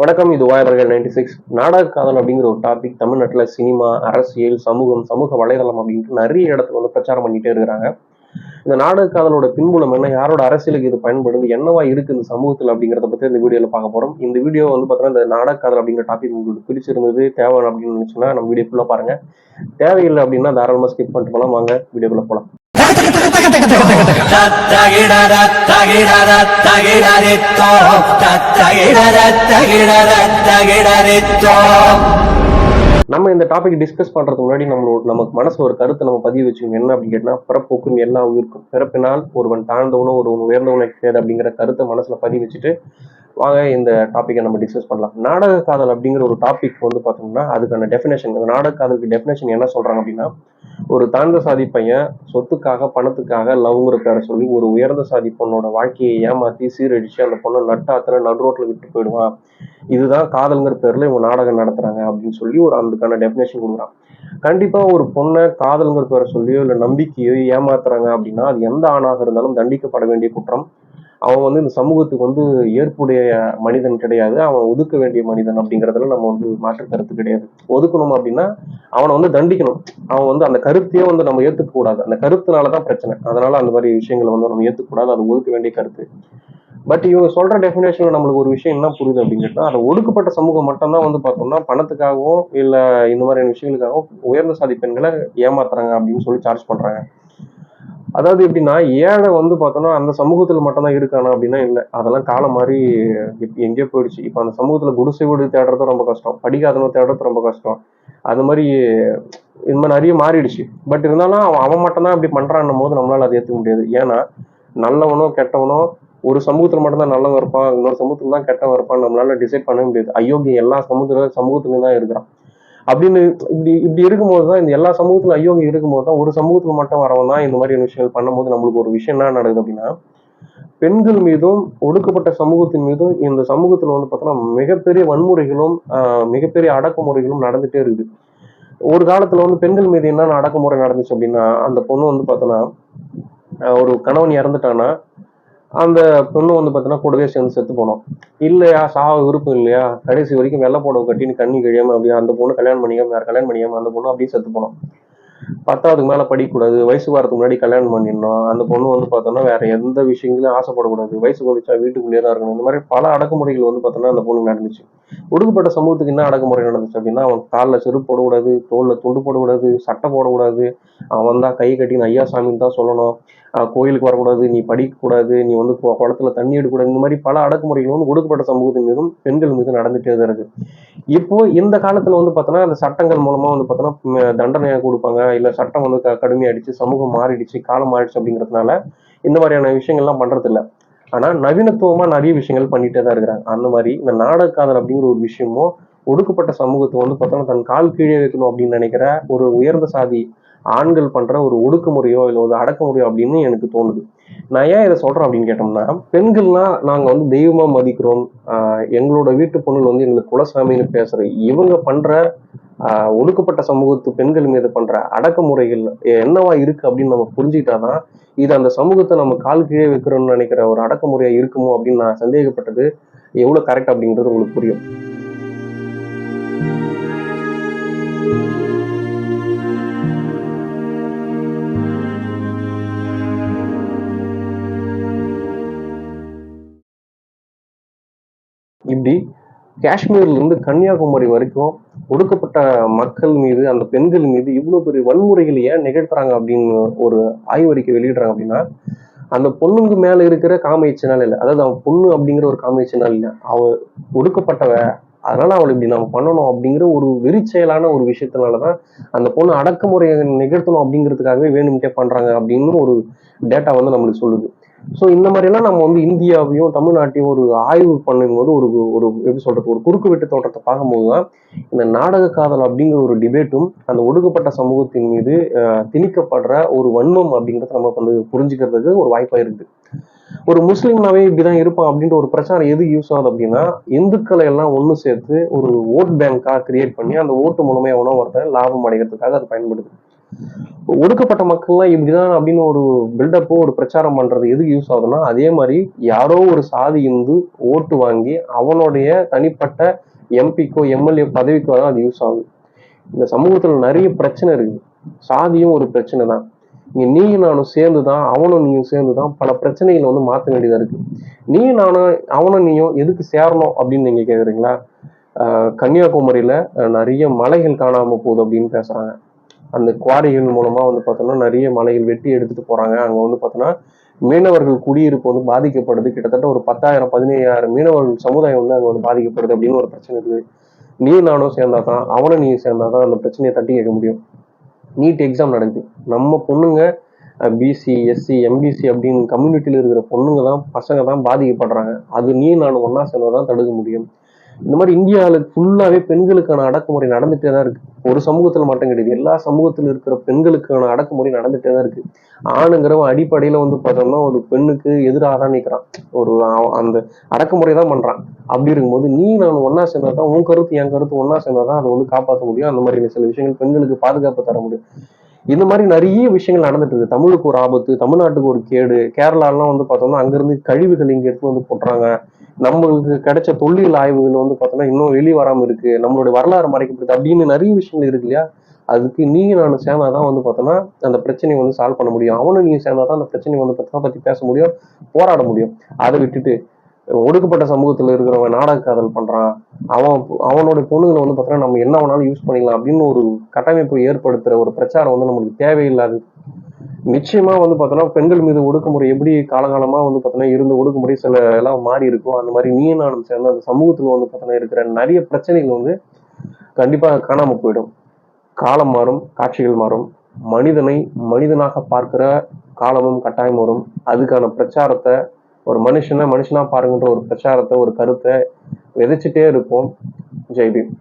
வணக்கம் இது வாயவர்கள் ninety six நாடக காதல் அப்படிங்கிற ஒரு டாபிக் தமிழ்நாட்டில் சினிமா அரசியல் சமூகம் சமூக வலைதளம் அப்படின்ட்டு நிறைய இடத்துல வந்து பிரச்சாரம் பண்ணிட்டே இருக்கிறாங்க. இந்த நாடக காதலோட பின்புலம் என்ன யாரோட அரசியலுக்கு இது பயன்படுது என்னவா இருக்கு இந்த சமூகத்தில் அப்படிங்கிறத பத்தி இந்த வீடியோல பார்க்க போறோம். இந்த வீடியோ வந்து பார்த்தீங்கன்னா இந்த நாடக காதல் அப்படிங்கிற டாபிக் உங்களுக்கு பிடிச்சிருந்தது தேவை அப்படின்னு நினைச்சுன்னா நம்ம வீடியோ ஃபுல்லாக பாருங்க. தேவையில்லை அப்படின்னா தாராளமாக ஸ்கிப் பண்ணிட்டு போகலாம் வாங்க வீடியோக்குள்ள போகலாம் நம்ம இந்த டாபிக் டிஸ்கஸ் பண்றதுக்கு முன்னாடி நம்மளோட நமக்கு மனசு ஒரு கருத்தை நம்ம பதிவு வச்சுக்கணும். என்ன அப்படின்னு கேட்டா பிறப்போக்கும் எல்லா உயிருக்கும். பிறப்பினால் ஒருவன் தாழ்ந்தவனோ ஒருவன் உயர்ந்தவனோ கிடையாது அப்படிங்கிற கருத்தை மனசுல பதிவு வச்சுட்டு வாங்க இந்த டாப்பிக்கை நம்ம டிஸ்கஸ் பண்ணலாம். நாடக காதல் அப்படிங்கிற ஒரு டாபிக் வந்து பார்த்தோம்னா அதுக்கான டெஃபினேஷன் நாடக காதலுக்கு டெஃபினேஷன் என்ன சொல்றாங்க அப்படின்னா ஒரு தாழ்ந்த சாதி பையன் சொத்துக்காக பணத்துக்காக லவ்ங்கிற பேரை சொல்லி ஒரு உயர்ந்த சாதி பொண்ணோட வாழ்க்கையை ஏமாத்தி சீரடிச்சு அந்த பொண்ணை நட்டாத்துல நடு ரோட்ல விட்டு போயிடுவான். இதுதான் காதல்ங்கிற பேர்ல இவங்க நாடகம் நடத்துறாங்க அப்படின்னு சொல்லி ஒரு அதுக்கான டெஃபினேஷன் கொடுக்குறான். கண்டிப்பா ஒரு பொண்ணை காதல்ங்கிற பேரை சொல்லியோ இல்லை நம்பிக்கையோ ஏமாத்துறாங்க அப்படின்னா அது எந்த ஆணாக இருந்தாலும் தண்டிக்கப்பட வேண்டிய குற்றம். அவன் வந்து இந்த சமூகத்துக்கு வந்து ஏற்புடைய மனிதன் கிடையாது. அவன் ஒதுக்க வேண்டிய மனிதன் அப்படிங்கிறதுல நம்ம வந்து மாற்று கருத்து கிடையாது. ஒதுக்கணும் அப்படின்னா அவனை வந்து தண்டிக்கணும். அவன் வந்து அந்த கருத்தையே வந்து நம்ம ஏத்துக்க கூடாது. அந்த கருத்துனாலதான் பிரச்சனை. அதனால அந்த மாதிரி விஷயங்களை வந்து நம்ம ஏத்துக்கூடாது அது ஒதுக்க வேண்டிய கருத்து. பட் இவங்க சொல்ற டெஃபினேஷன்ல நம்மளுக்கு ஒரு விஷயம் என்ன புரியுது அப்படின்னு கேட்டா அதை ஒடுக்கப்பட்ட சமூகம் மட்டும்தான் வந்து பார்த்தோம்னா பணத்துக்காகவும் இல்ல இந்த மாதிரியான விஷயங்களுக்காகவும் உயர்ந்த சாதி பெண்களை ஏமாத்துறாங்க அப்படின்னு சொல்லி சார்ஜ் பண்றாங்க. அதாவது எப்படின்னா ஏழை வந்து பார்த்தோன்னா அந்த சமூகத்தில் மட்டும்தான் இருக்கானா அப்படின்னா இல்லை. அதெல்லாம் காலம் மாதிரி எங்கேயோ போயிடுச்சு. இப்போ அந்த சமூகத்தில் குடிசை வீடு தேடுறது ரொம்ப கஷ்டம். படிக்காதவங்க தேடுறது ரொம்ப கஷ்டம். அது மாதிரி இந்த மாதிரி நிறைய மாறிடுச்சு. பட் இருந்தாலும் அவன் அவன் மட்டும்தான் அப்படி பண்றான்னும் போது நம்மளால் அதை ஏற்றுக்க முடியாது. ஏன்னா நல்லவனோ கெட்டவனோ ஒரு சமூகத்தில் மட்டும்தான் நல்லவன் இருப்பான். இன்னொரு சமூகத்தில் தான் கெட்டவன் இருப்பான் நம்மளால டிசைட் பண்ணவே முடியாது. அயோக்கியம் எல்லா சமூகத்துல சமூகத்துலையும் தான் இருக்கிறான். அப்படின்னு இப்படி இப்படி இருக்கும்போது தான் இந்த எல்லா சமூகத்திலும் ஐயோங்க இருக்கும்போது தான் ஒரு சமூகத்துக்கு மட்டும் வரவன் தான் இந்த மாதிரியான விஷயங்கள் பண்ணும்போது நம்மளுக்கு ஒரு விஷயம் என்ன நடக்குது அப்படின்னா பெண்கள் மீதும் ஒடுக்கப்பட்ட சமூகத்தின் மீதும் இந்த சமூகத்துல வந்து பார்த்தோம்னா மிகப்பெரிய வன்முறைகளும் மிகப்பெரிய அடக்குமுறைகளும் நடந்துட்டே இருக்குது. ஒரு காலத்துல வந்து பெண்கள் மீது என்னென்ன அடக்குமுறை நடந்துச்சு அப்படின்னா அந்த பொண்ணு வந்து பார்த்தோன்னா ஒரு கணவன் இறந்துட்டானா அந்த பொண்ணு வந்து பார்த்தீங்கன்னா கூடவே சேர்ந்து செத்து போனோம். இல்லையா சாவ விருப்பம் இல்லையா? கடைசி வரைக்கும் வெள்ளை புடவை கட்டின்னு கண்ணி கழியாம அப்படியே அந்த பொண்ணு கல்யாணம் பண்ணிக்காம வேற கல்யாணம் பண்ணிக்காம அந்த பொண்ணு அப்படியே செத்து போனோம். பத்தாவதுக்கு மேல படிக்கக்கூடாது வயசு வரதுக்கு முன்னாடி கல்யாணம் பண்ணிடணும். அந்த பொண்ணு வந்து பார்த்தோன்னா வேற எந்த விஷயங்களையும் ஆசைப்படக்கூடாது. வயசு வந்துச்சா வீட்டுக்குள்ளேயே தான் இருக்கணும். இந்த மாதிரி பல அடக்குமுறைகள் வந்து பார்த்தோன்னா அந்த பொண்ணு நடந்துச்சு. ஒடுக்கப்பட்ட சமூகத்துக்கு என்ன அடக்குமுறை நடந்துச்சு அப்படின்னா அவன் காலில் செருப்பு போடக்கூடாது தோல்ல துண்டு போடக்கூடாது சட்டை போடக்கூடாது. அவன் வந்தா கை கட்டின ஐயா சாமின்னு தான் சொல்லணும். கோயிலுக்கு வரக்கூடாது நீ படிக்கக்கூடாது நீ வந்து கு- குளத்துல தண்ணி எடுக்கக்கூடாது. இந்த மாதிரி பல அடக்குமுறைகள் வந்து ஒடுக்கப்பட்ட சமூகத்தின் மீதும் பெண்கள் மீதும் நடந்துட்டே தான் இருக்கு. இப்போ இந்த காலத்துல வந்து பார்த்தோன்னா அந்த சட்டங்கள் மூலமா வந்து பார்த்தோன்னா தண்டனையாக கொடுப்பாங்க. இல்ல சட்டம் வந்து க- கடுமையாயிடுச்சு சமூகம் மாறிடுச்சு காலம் மாறிடுச்சு அப்படிங்கிறதுனால இந்த மாதிரியான விஷயங்கள்லாம் பண்றது இல்ல ஆனா நவீனத்துவமா நிறைய விஷயங்கள் பண்ணிட்டே தான் இருக்கிறாங்க. அந்த மாதிரி இந்த நாடக காதல் அப்படிங்கிற ஒரு விஷயமும் ஒடுக்கப்பட்ட சமூகத்தை வந்து பார்த்தோம்னா தன் கால் கீழே வைக்கணும் அப்படின்னு நினைக்கிற ஒரு உயர்ந்த சாதி ஆண்கள் பண்ற ஒரு ஒடுக்குமுறையோ இல்லை ஒரு அடக்குமுறையோ அப்படின்னு எனக்கு தோணுது. நான் ஏன் இதை சொல்றேன் அப்படின்னு கேட்டோம்னா பெண்கள்லாம் நாங்க வந்து தெய்வமா மதிக்கிறோம். எங்களோட வீட்டு பொண்ணுகள் வந்து எங்களுக்கு குலசாமின்னு பேசுற இவங்க பண்ற ஆஹ் ஒடுக்கப்பட்ட சமூகத்து பெண்கள் மீது பண்ற அடக்குமுறைகள் என்னவா இருக்கு அப்படின்னு நம்ம புரிஞ்சுக்கிட்டாதான் இது அந்த சமூகத்தை நம்ம கால் கீழே வைக்கிறோம்னு நினைக்கிற ஒரு அடக்குமுறையா இருக்குமோ அப்படின்னு நான் சந்தேகப்பட்டது எவ்வளவு கரெக்ட் அப்படிங்கிறது உங்களுக்கு புரியும். இப்படி காஷ்மீர்லேருந்து கன்னியாகுமரி வரைக்கும் ஒடுக்கப்பட்ட மக்கள் மீது அந்த பெண்கள் மீது இவ்வளோ பெரிய வன்முறைகள் ஏன் நிகழ்த்துறாங்க அப்படின்னு ஒரு ஆய்வறிக்கை வெளியிடுறாங்க அப்படின்னா அந்த பொண்ணுங்க மேலே இருக்கிற காமைச்சினால் இல்லை. அதாவது அவன் பொண்ணு அப்படிங்கிற ஒரு காமைச்சினால் இல்லை. அவ ஒடுக்கப்பட்டவ அதனால அவளை இப்படி நம்ம பண்ணணும் அப்படிங்கிற ஒரு வெறிச்செயலான ஒரு விஷயத்தினாலதான் அந்த பொண்ணு அடக்குமுறையை நிகழ்த்தணும் அப்படிங்கிறதுக்காகவே வேணும்ட்டே பண்றாங்க அப்படின்னு ஒரு டேட்டா வந்து நம்மளுக்கு சொல்லுது. ஸோ இந்த மாதிரிலாம் நம்ம வந்து இந்தியாவையும் தமிழ்நாட்டையும் ஒரு ஆய்வு பண்ணும்போது ஒரு ஒரு எப்படி சொல்றது ஒரு குறுக்கு வெட்டு தோட்டத்தை பார்க்கும்போது தான் இந்த நாடக காதல் அப்படிங்கிற ஒரு டிபேட்டும் அந்த ஒடுக்கப்பட்ட சமூகத்தின் மீது திணிக்கப்படுற ஒரு வன்மம் அப்படிங்கிறத நம்ம வந்து புரிஞ்சுக்கிறதுக்கு ஒரு வாய்ப்பா இருக்குது ஒரு முஸ்லீம்னாவே இப்படிதான் இருப்பான் அப்படின்ற ஒரு பிரச்சாரம் எது யூஸ் ஆகுது அப்படின்னா இந்துக்களை எல்லாம் ஒண்ணு சேர்த்து ஒரு ஓட் பேங்காக கிரியேட் பண்ணி அந்த ஓட்டு மூலமே எவனோ ஒருத்தர் லாபம் அடைகிறதுக்காக அது பயன்படுது. ஒடுக்கப்பட்ட மக்கள்லாம் இப்படிதான் அப்படின்னு ஒரு பில்டப்போ ஒரு பிரச்சாரம் பண்றது எதுக்கு யூஸ் ஆகுதுன்னா அதே மாதிரி யாரோ ஒரு சாதி இந்து ஓட்டு வாங்கி அவனுடைய தனிப்பட்ட எம்பிக்கோ எம்எல்ஏ பதவிக்கோ தான் அது யூஸ் ஆகுது. இந்த சமூகத்துல நிறைய பிரச்சனை இருக்கு. சாதியும் ஒரு பிரச்சனை தான். இங்க நீயும் நானும் சேர்ந்து தான் அவனும் நீயும் சேர்ந்து தான் பல பிரச்சனைகளை வந்து மாற்ற வேண்டியதா இருக்கு. நீயும் நானும் அவனும் நீயும் எதுக்கு சேரணும் அப்படின்னு நீங்க கேக்குறீங்களா? ஆஹ் கன்னியாகுமரியில நிறைய மலைகள் காணாம போகுது அப்படின்னு பேசுறாங்க. அந்த குவாரிகள் மூலமா வந்து பார்த்தோம்னா நிறைய மலைகள் வெட்டி எடுத்துட்டு போறாங்க. அங்க வந்து பார்த்தோம்னா மீனவர்கள் குடியிருப்பு வந்து பாதிக்கப்படுது. கிட்டத்தட்ட ஒரு பத்தாயிரம் பதினையாயிரம் மீனவர்கள் சமுதாயம் வந்து அங்க வந்து பாதிக்கப்படுது அப்படின்னு ஒரு பிரச்சனை இருக்குது நீ நானும் சேர்ந்தா தான் அவனை நீ சேர்ந்தா தான் அந்த பிரச்சனையை தட்டி கேட்க முடியும். நீட் எக்ஸாம் நடக்குது. நம்ம பொண்ணுங்க பிசி எஸ்சி எம்பிசி அப்படின்னு கம்யூனிட்டியில் இருக்கிற பொண்ணுங்க தான் பசங்க தான் பாதிக்கப்படுறாங்க. அது நீ நான் ஒன்றா சேர்ந்தா தான் தடுக்க முடியும். இந்த மாதிரி இந்தியாவில் ஃபுல்லாகவே பெண்களுக்கான அடக்குமுறை நடந்துட்டே தான் இருக்கு. ஒரு சமூகத்தில் மட்டும் கிடையாது. எல்லா சமூகத்தில் இருக்கிற பெண்களுக்கான அடக்குமுறை நடந்துட்டே தான் இருக்கு. ஆணுங்கிறவன் அடிப்படையில் வந்து பார்த்தோம்னா ஒரு பெண்ணுக்கு எதிராக தான் நிற்கிறான் ஒரு அந்த அடக்குமுறை தான் பண்றான். அப்படி இருக்கும்போது நீ நான் ஒன்றா சேர்ந்தா தான் உன் கருத்து என் கருத்து ஒன்றா சேர்ந்தா தான் அதை வந்து காப்பாற்ற முடியும். அந்த மாதிரி சில விஷயங்கள் பெண்களுக்கு பாதுகாப்பு தர முடியும். இந்த மாதிரி நிறைய விஷயங்கள் நடந்துட்டு இருக்கு. தமிழுக்கு ஒரு ஆபத்து தமிழ்நாட்டுக்கு ஒரு கேடு கேரளாலாம் வந்து பார்த்தோம்னா அங்கிருந்து கழிவுகள் இங்க எடுத்து வந்து போட்டுறாங்க. நம்மளுக்கு கிடைச்ச தொல்லியல் ஆய்வுகள் வந்து பார்த்தோம்னா இன்னும் வெளியே வராமல் இருக்கு. நம்மளுடைய வரலாறு மறைக்கப்படுது அப்படின்னு நிறைய விஷயங்கள் இருக்கு இல்லையா? அதுக்கு நீ நான் சேர்ந்தாதான் வந்து பார்த்தோம்னா அந்த பிரச்சனையை வந்து சால்வ் பண்ண முடியும். அவனும் நீ சேர்ந்தாதான் அந்த பிரச்சனையை வந்து பார்த்தோம்னா பத்தி பேச முடியும் போராட முடியும். அதை விட்டுட்டு ஒடுக்கப்பட்ட சமூகத்தில் இருக்கிறவன் நாடக காதல் பண்றான். அவன் அவனோட பொண்ணுகளை வந்து பார்த்தோன்னா நம்ம என்ன வேணாலும் யூஸ் பண்ணிக்கலாம் அப்படின்னு ஒரு கட்டமைப்பு ஏற்படுத்துற ஒரு பிரச்சாரம் வந்து நம்மளுக்கு தேவையில்லாது. நிச்சயமா வந்து பார்த்தோன்னா பெண்கள் மீது ஒடுக்குமுறை எப்படி காலகாலமா வந்து பார்த்தோன்னா இருந்த ஒடுக்குமுறை சில எல்லாம் மாறி இருக்கும். அந்த மாதிரி நீ நானும் சேர்ந்து அந்த சமூகத்துல வந்து பார்த்தோன்னா இருக்கிற நிறைய பிரச்சனைகள் வந்து கண்டிப்பாக காணாமல் போயிடும். காலம் மாறும் காட்சிகள் மாறும். மனிதனை மனிதனாக பார்க்கிற காலமும் கட்டாயம் வரும். அதுக்கான பிரச்சாரத்தை ஒரு மனுஷனை மனுஷனா பாருங்கன்ற ஒரு பிரச்சாரத்தை ஒரு கருத்தை விதைச்சிட்டே இருப்போம். ஜெய்பீம்